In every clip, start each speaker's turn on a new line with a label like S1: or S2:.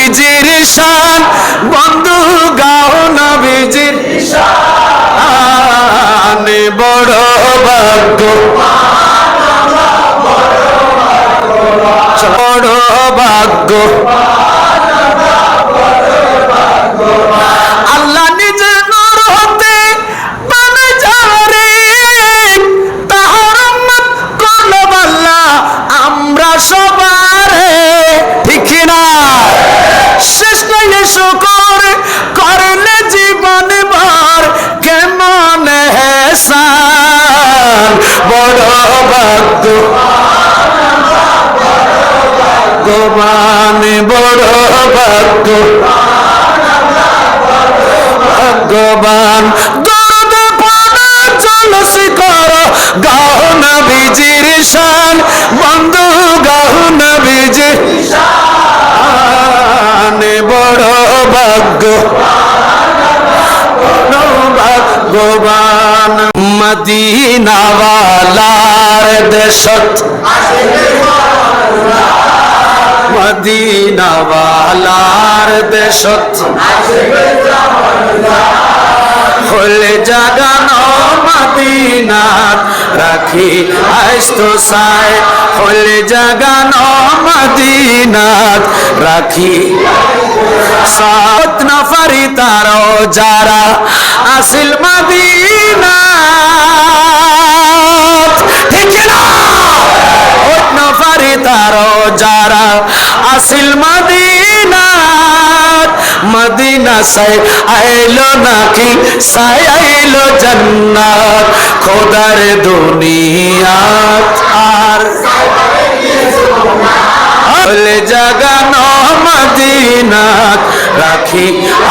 S1: নবীজির শান। বন্ধু গাও নবীজির শান। বড় ভাগ্য। বড় ভাগ্য। শুকর করলে জীবন ভর কেমন হেসান বড় ভাগ্য ভগবান বড় ভাগ্য ভগবান ভাগ্যবান মদিনাওয়ালার দেশত। মদিনাওয়ালার দেশত। হলে জাগানো মদিনাত রাখি আইস্ত সাই। হলে জাগানো মদিনাত রাখি। সাত নফারি তারো যারা আসিল মদিনাত। ঠিক না ওট নফারি তারো যারা আসিল মদিনাত। মদিনা সাই আইলো নাকি? সাই আইলো জান্নাত। খোদার দুনিয়াত আর হলে জাগানো মদিনাত রাখি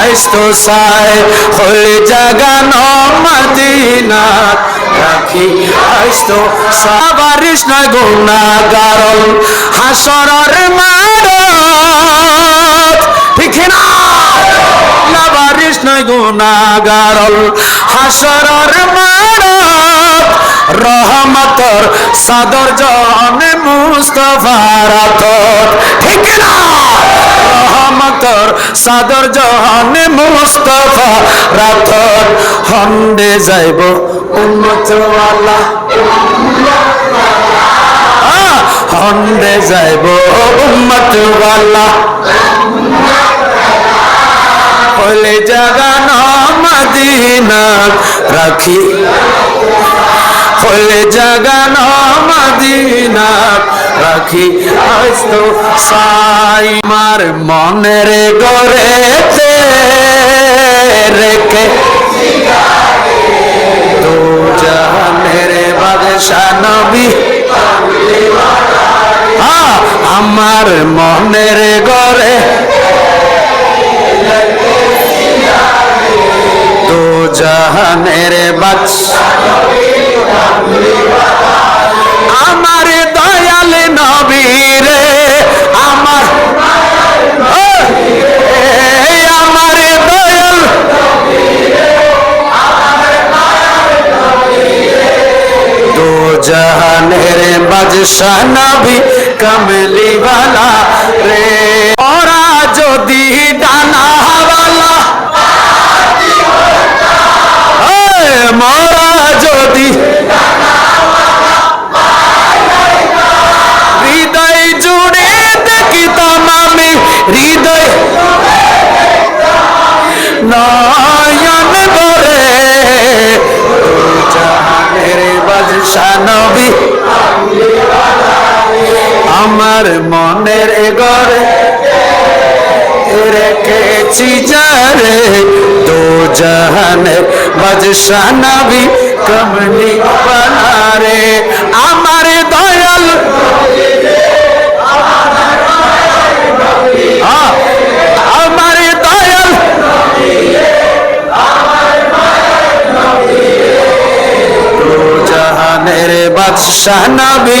S1: আইস্ত সাই। হলে জাগানো মদিনাত রাখি আইস্ত সাবারিশ না গুণাগারল। হাসরর গুণাগারল হাসরর মারত, রহমতর সাদর জনে মুস্তফার আতর ঠিক না? রহমতর সাদর জনে মুস্তফা রাতর হন্ডে যাইব উন্মতওয়ালা হন্ডে যাইব উম্মতওয়ালা হলে জাগানো মদিনা রাখি। হলে জাগানো মদিনা রাখি। আজ তো সাই মার মনের গড়েতে রেখে। তো জাহানের বাদশা নবী। আহ, আমার মনের গড়ে জাহানের বাদশা আমার দয়াল নবীরে আমার আমার দয়াল দো জাহানের বাদশা নবী কমলি আমার মনের ঘরে রেখেছি যারে দো জাহানের বাদশা নবী কমলি বানারে আমার দয়াল আমার দয়াল দো জাহানের বাদশাহ নবী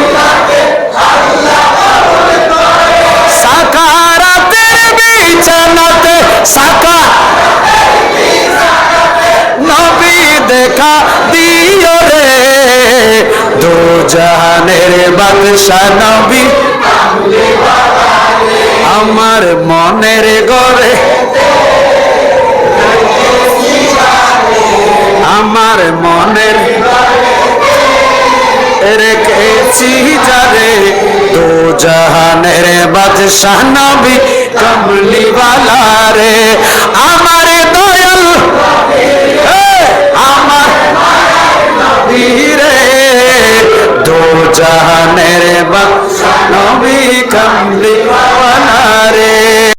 S1: জাহানের বাদশা নবী। আমার মনের গড়ে। আমার মনের রেখেছি যারে। তো জাহানের বাদশাহ নবী, কমলিওয়ালা রে। আমার